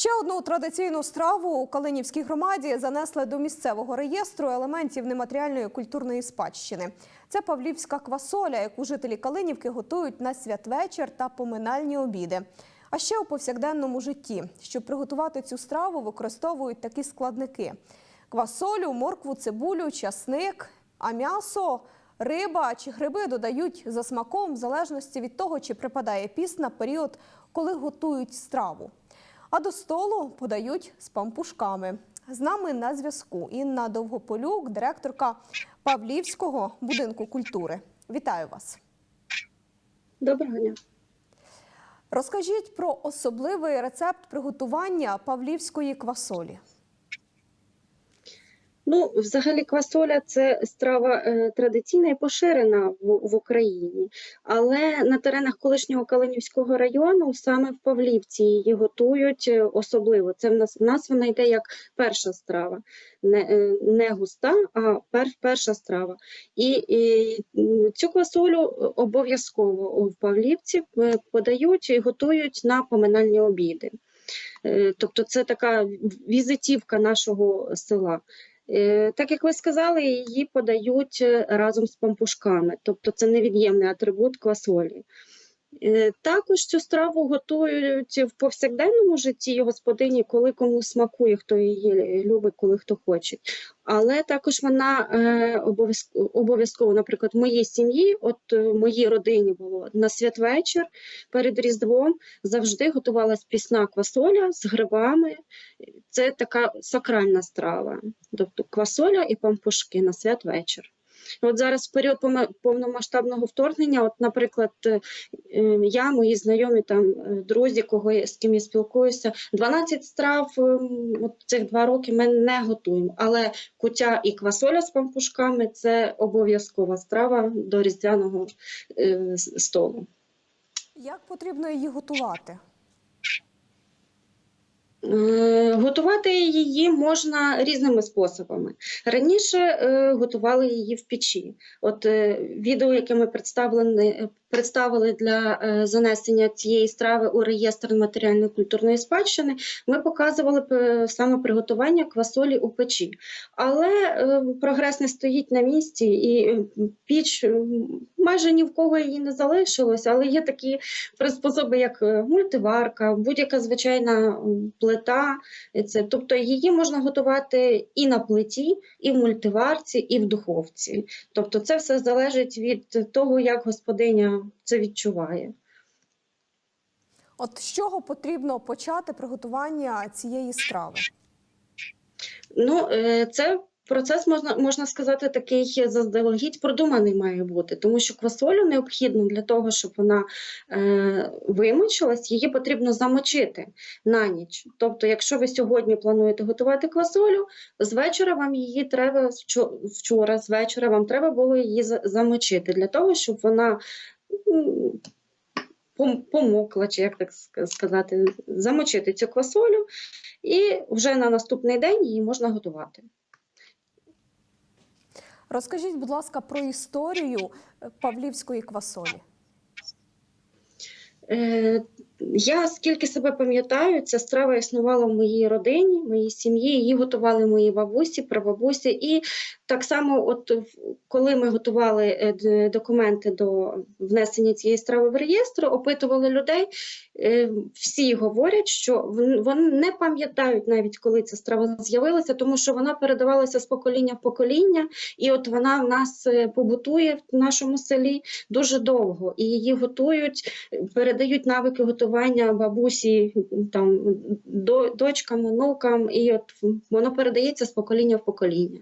Ще одну традиційну страву у Калинівській громаді занесли до місцевого реєстру елементів нематеріальної культурної спадщини. Це павлівська квасоля, яку жителі Калинівки готують на святвечір та поминальні обіди. А ще у повсякденному житті, щоб приготувати цю страву, використовують такі складники: квасолю, моркву, цибулю, часник, а м'ясо. Риба чи гриби додають за смаком в залежності від того, чи припадає піст на період, коли готують страву. А до столу подають з пампушками. З нами на зв'язку Інна Довгополюк, директорка Павлівського будинку культури. Вітаю вас. Доброго дня. Розкажіть про особливий рецепт приготування павлівської квасолі. Ну, взагалі, квасоля це страва е, традиційна і поширена в, в Україні, але на теренах колишнього Калинівського району, саме в Павлівці, її готують е, особливо. Це в нас в нас вона йде як перша страва, не, е, не густа, а пер, перша страва. І, і цю квасолю обов'язково в Павлівці подають і готують на поминальні обіди. Тобто це така візитівка нашого села. Е, Так як ви сказали, її подають е, разом з пампушками, тобто це невід'ємний атрибут квасолі. Е, Також цю страву готують в повсякденному житті господині, коли кому смакує, хто її любить, коли хто хоче. Але також вона е, обов'язково, наприклад, в моїй сім'ї, от е, в моїй родині було на святвечір перед Різдвом завжди готувалась пісна квасоля з грибами. Це така сакральна страва, тобто квасоля і пампушки на святвечір. От зараз в період повномасштабного вторгнення, от, наприклад, е, е, я, мої знайомі, там е, друзі, кого я, з ким я спілкуюся, 12 страв ем, от цих два роки ми не готуємо. Але кутя і квасоля з пампушками це обов'язкова страва до різдвяного е, столу. Як потрібно її готувати? Е, Готувати її можна різними способами. Раніше е, готували її в печі. От е, відео, яке ми представили, представили для е, занесення цієї страви у реєстр матеріальної культурної спадщини, ми показували е, саме приготування квасолі у печі. Але е, прогрес не стоїть на місці, і е, піч е, майже ні в кого її не залишилось, але є такі приспособи, як мультиварка, будь-яка звичайна плита. Це, тобто її можна готувати і на плиті, і в мультиварці, і в духовці. Тобто це все залежить від того, як господиня це відчуває. От з чого потрібно почати приготування цієї страви? Ну, е, це процес можна, можна сказати, такий заздалегідь продуманий має бути, тому що квасолю необхідно для того, щоб вона е, вимочилась, її потрібно замочити на ніч. Тобто, якщо ви сьогодні плануєте готувати квасолю, з вечора вам її треба вчора, з вечора вам треба було її замочити для того, щоб вона. Помокла, чи як так сказати, замочити цю квасолю, і вже на наступний день її можна готувати. Розкажіть, будь ласка, про історію е, павлівської квасолі. Я скільки себе пам'ятаю, ця страва існувала в моїй родині, в моїй сім'ї. Її готували мої бабусі, прабабусі. І так само, от коли ми готували е, документи до внесення цієї страви в реєстр, опитували людей. е, Всі говорять, що вони не пам'ятають навіть, коли ця страва з'явилася, тому що вона передавалася з покоління в покоління, і от вона в нас е, побутує в нашому селі дуже довго, і її готують передають навики готування бабусі, там, до, дочкам, онукам, і от воно передається з покоління в покоління.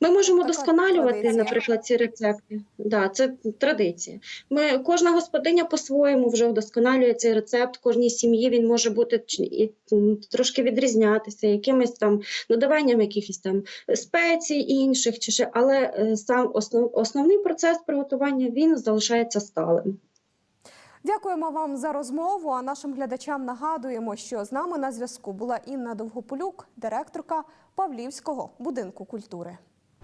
Ми можемо Така досконалювати, традиція. наприклад, ці рецепти. Да, це традиція. Ми, кожна господиня по-своєму вже вдосконалює цей рецепт. Кожній сім'ї він може бути і, трошки відрізнятися, якимось там додаванням якихось там спецій інших, чи ще, але е, сам основ, основний процес приготування він залишається сталим. Дякуємо вам за розмову. А нашим глядачам нагадуємо, що з нами на зв'язку була Інна Довгополюк, директорка Павлівського будинку культури.